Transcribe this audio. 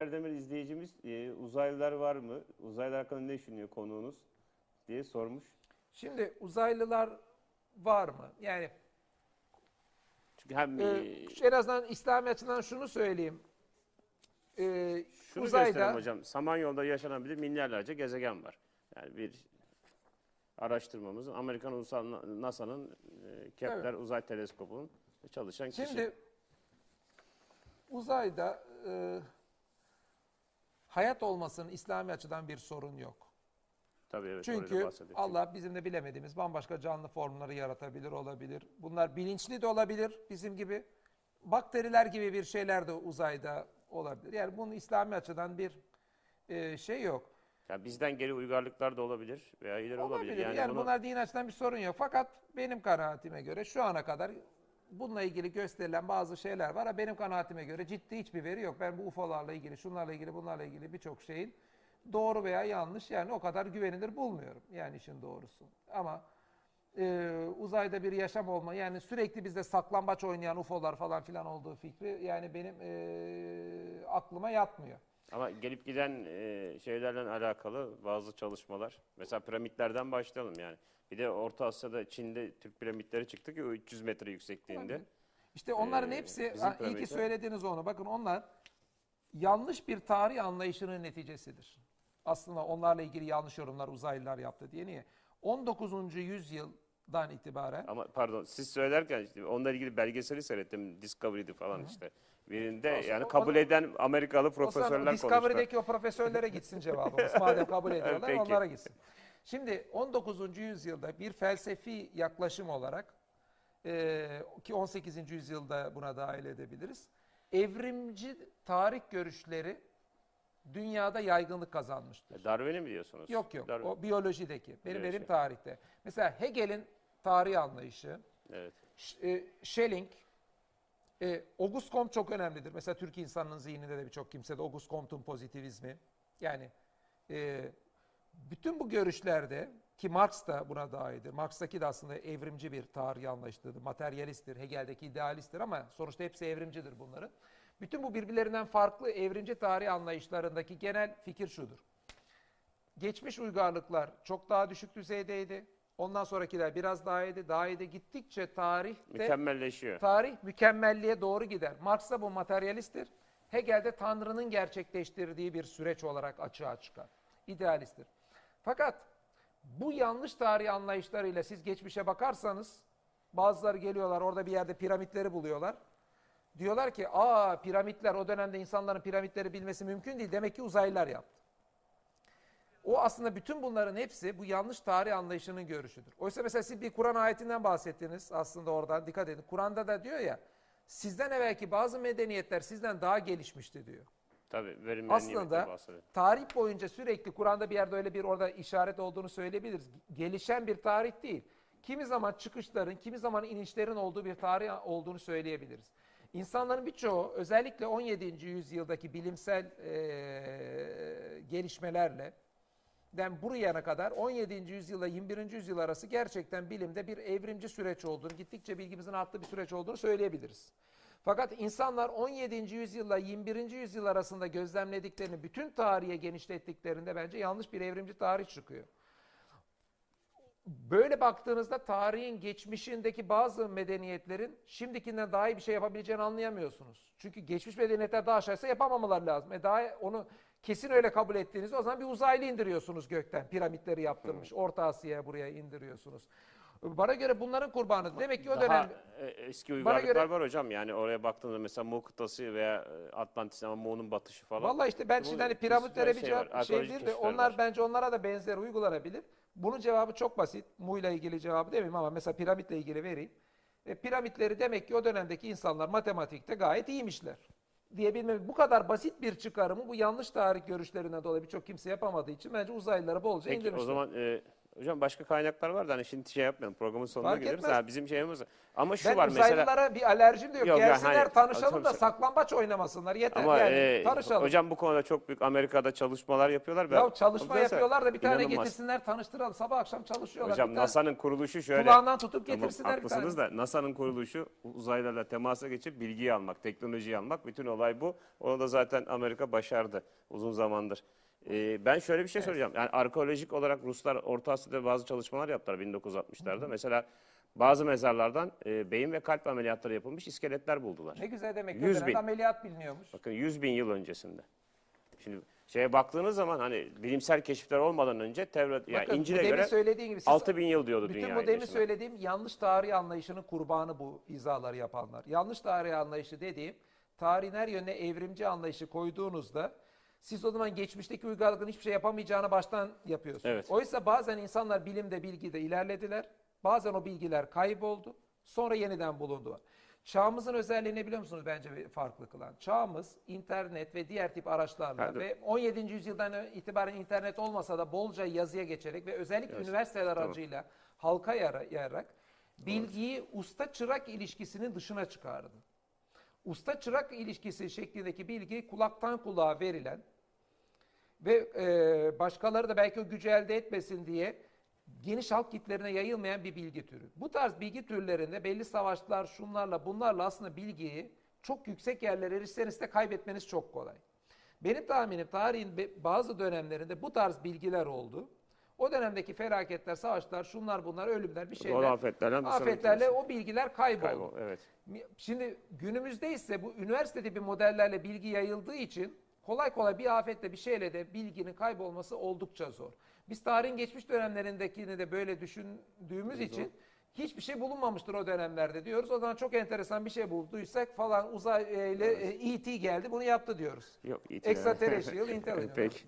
Erdemir izleyicimiz e, uzaylılar var mı? Uzaylılar hakkında ne düşünüyor konuğunuz diye sormuş. Şimdi uzaylılar var mı? Yani Çünkü hem e, e, en azından İslami açıdan şunu söyleyeyim. E, şunu uzayda hocam. Samanyolu'da yaşanabilir milyarlarca gezegen var. Yani bir araştırmamızın Amerikan Ulusal NASA'nın e, Kepler Uzay Teleskobu'nun çalışan kişi. Şimdi uzayda e, hayat olmasının İslami açıdan bir sorun yok. Tabii evet Çünkü. Allah bizim de bilemediğimiz bambaşka canlı formları yaratabilir olabilir. Bunlar bilinçli de olabilir bizim gibi. Bakteriler gibi bir şeyler de uzayda olabilir. Yani bunun İslami açıdan bir e, şey yok. Yani bizden geri uygarlıklar da olabilir veya ileri olabilir. Olabilir. Yani, Yani, bunu bunlar din açısından bir sorun yok. Fakat benim kanaatime göre şu ana kadar bununla ilgili gösterilen bazı şeyler var. Benim kanaatime göre ciddi hiçbir veri yok. Ben bu UFO'larla ilgili, şunlarla ilgili, bunlarla ilgili birçok şeyin doğru veya yanlış yani o kadar güvenilir bulmuyorum. Yani işin doğrusu. Ama e, uzayda bir yaşam olma yani sürekli bizde saklambaç oynayan UFO'lar falan filan olduğu fikri yani benim e, aklıma yatmıyor. Ama gelip giden e, şeylerle alakalı bazı çalışmalar. Mesela piramitlerden başlayalım yani. Bir de Orta Asya'da Çin'de Türk piramitleri çıktı ki o 300 metre yüksekliğinde. İşte onların Ee, hepsi, bizim ha, iyi ki piramide- söylediniz onu. Bakın onlar yanlış bir tarih anlayışının neticesidir. Aslında onlarla ilgili yanlış yorumlar uzaylılar yaptı diye. Niye? 19. yüzyıldan itibaren Ama pardon siz söylerken işte onunla ilgili belgeseli seyrettim. Discovery'di falan işte. Birinde Olsun, yani o- kabul onu- eden Amerikalı o profesörler konuştu. Discovery'deki o profesörlere gitsin cevabımız. Madem kabul ediyorlar Peki. onlara gitsin. Şimdi 19. yüzyılda bir felsefi yaklaşım olarak e, ki 18. yüzyılda buna dahil edebiliriz. Evrimci tarih görüşleri dünyada yaygınlık kazanmıştır. Darwin'i mi diyorsunuz? Yok yok. Darwin. O biyolojideki. Benim Biyoloji. benim tarihte. Mesela Hegel'in tarih anlayışı, Evet. E, Schelling, e, Auguste Comte çok önemlidir. Mesela Türk insanının zihninde de birçok kimsede Auguste Comte'un pozitivizmi. Yani e, bütün bu görüşlerde ki Marx da buna dahildir. Marx'taki de aslında evrimci bir tarih anlayışıdır. Materyalisttir, Hegel'deki idealisttir ama sonuçta hepsi evrimcidir bunların. Bütün bu birbirlerinden farklı evrimci tarih anlayışlarındaki genel fikir şudur. Geçmiş uygarlıklar çok daha düşük düzeydeydi. Ondan sonrakiler biraz daha iyiydi. Daha iyiydi. Gittikçe tarihte Mükemmelleşiyor. tarih mükemmelliğe doğru gider. Marx da bu materyalisttir. Hegel de Tanrı'nın gerçekleştirdiği bir süreç olarak açığa çıkar. İdealisttir. Fakat bu yanlış tarih anlayışlarıyla siz geçmişe bakarsanız bazıları geliyorlar orada bir yerde piramitleri buluyorlar. Diyorlar ki aa piramitler o dönemde insanların piramitleri bilmesi mümkün değil. Demek ki uzaylılar yaptı. O aslında bütün bunların hepsi bu yanlış tarih anlayışının görüşüdür. Oysa mesela siz bir Kur'an ayetinden bahsettiniz aslında oradan dikkat edin. Kur'an'da da diyor ya sizden evvelki bazı medeniyetler sizden daha gelişmişti diyor. Tabii verimden Aslında tarih boyunca sürekli Kur'an'da bir yerde öyle bir orada işaret olduğunu söyleyebiliriz. Gelişen bir tarih değil. Kimi zaman çıkışların, kimi zaman inişlerin olduğu bir tarih olduğunu söyleyebiliriz. İnsanların birçoğu özellikle 17. yüzyıldaki bilimsel eee, gelişmelerle den buraya kadar 17. yüzyılla 21. yüzyıl arası gerçekten bilimde bir evrimci süreç olduğunu, gittikçe bilgimizin arttığı bir süreç olduğunu söyleyebiliriz. Fakat insanlar 17. yüzyılla 21. yüzyıl arasında gözlemlediklerini bütün tarihe genişlettiklerinde bence yanlış bir evrimci tarih çıkıyor. Böyle baktığınızda tarihin geçmişindeki bazı medeniyetlerin şimdikinden daha iyi bir şey yapabileceğini anlayamıyorsunuz. Çünkü geçmiş medeniyetler daha aşağıysa yapamamalar lazım. E daha onu kesin öyle kabul ettiğinizde o zaman bir uzaylı indiriyorsunuz gökten. Piramitleri yaptırmış. Orta Asya'ya buraya indiriyorsunuz. Bana göre bunların kurbanı. Demek ki o Daha dönem e, eski uygarlıklar göre- var hocam. Yani oraya baktığında mesela Mu kıtası veya e, Atlantis ama Mu'nun batışı falan. Vallahi işte ben şimdi hani piramitlere bir şey cevap var, şey değil de onlar var. bence onlara da benzer uygulanabilir. Bunun cevabı çok basit. Mu'yla ilgili cevabı demeyeyim ama mesela piramitle ilgili vereyim. E, piramitleri demek ki o dönemdeki insanlar matematikte gayet iyiymişler diyebilmem. Bu kadar basit bir çıkarımı bu yanlış tarih görüşlerinden dolayı birçok kimse yapamadığı için bence uzaylıları bolca Peki indirmişler. o zaman e, Hocam başka kaynaklar var da hani şimdi şey yapmayalım. Programın sonuna Fark etmez. Ha, bizim şeyimiz var. Ama şu ben var mesela. uzaylılara bir alerjim de yok. Yok, yani Gelsinler hani- tanışalım da Tabii- saklambaç oynamasınlar. Yeter Ama yani e, tanışalım. hocam bu konuda çok büyük Amerika'da çalışmalar yapıyorlar. ya Ben- çalışma Mesela yapıyorlar da bir tane inanılmaz. getirsinler tanıştıralım. Sabah akşam çalışıyorlar. Hocam bir tane NASA'nın kuruluşu şöyle. kulağından tutup Tamam, getirsinler bir tane. haklısınız da NASA'nın kuruluşu uzaylarla temasa geçip bilgiyi almak, teknolojiyi almak. Bütün olay bu. Onu da zaten Amerika başardı uzun zamandır. Ee, ben şöyle bir şey soracağım. Yani arkeolojik olarak Ruslar Orta Asya'da bazı çalışmalar yaptılar 1960'larda. Mesela bazı mezarlardan e, beyin ve kalp ameliyatları yapılmış iskeletler buldular. Ne güzel demek. ki. 100 O dönemde bin. ameliyat biliniyormuş. Bakın 100 bin yıl öncesinde. Şimdi şeye baktığınız zaman hani bilimsel keşifler olmadan önce Tevrat, yani Bakın bu İncil'e göre söylediğin gibi siz 6 bin yıl diyordu Bütün dünya bu demin yaşına. söylediğim yanlış tarih anlayışının kurbanı bu izaları yapanlar. Yanlış tarih anlayışı dediğim tarihin her yönüne evrimci anlayışı koyduğunuzda siz o zaman geçmişteki uygarlığın hiçbir şey yapamayacağını baştan yapıyorsunuz. Evet. Oysa bazen insanlar bilimde bilgide ilerlediler. Bazen o bilgiler kayboldu. Sonra yeniden bulundu. Çağımızın özelliği ne biliyor musunuz bence farklı kılan? Çağımız internet ve diğer tip araçlarla Hadi. ve 17. yüzyıldan itibaren internet olmasa da bolca yazıya geçerek ve özellikle Evet. üniversiteler Tamam. aracıyla halka yara- yayarak bilgiyi usta çırak ilişkisinin dışına çıkardı. Usta çırak ilişkisi şeklindeki bilgi kulaktan kulağa verilen ve e, başkaları da belki o gücü elde etmesin diye geniş halk kitlerine yayılmayan bir bilgi türü. Bu tarz bilgi türlerinde belli savaşlar şunlarla bunlarla aslında bilgiyi çok yüksek yerlere erişseniz de kaybetmeniz çok kolay. Benim tahminim tarihin bazı dönemlerinde bu tarz bilgiler oldu. O dönemdeki felaketler, savaşlar, şunlar bunlar, ölümler bir şeyler. Bir sonraki Afetlerle tanesi. o bilgiler kayboldu. Kaybol, evet. Şimdi günümüzde ise bu üniversite tipi modellerle bilgi yayıldığı için kolay kolay bir afetle bir şeyle de bilginin kaybolması oldukça zor. Biz tarihin geçmiş dönemlerindekini de böyle düşündüğümüz için hiçbir şey bulunmamıştır o dönemlerde diyoruz. O zaman çok enteresan bir şey bulduysak falan uzay e, ile e, ET geldi bunu yaptı diyoruz. Yok, iyi Extraterrestrial intelligence. Peki.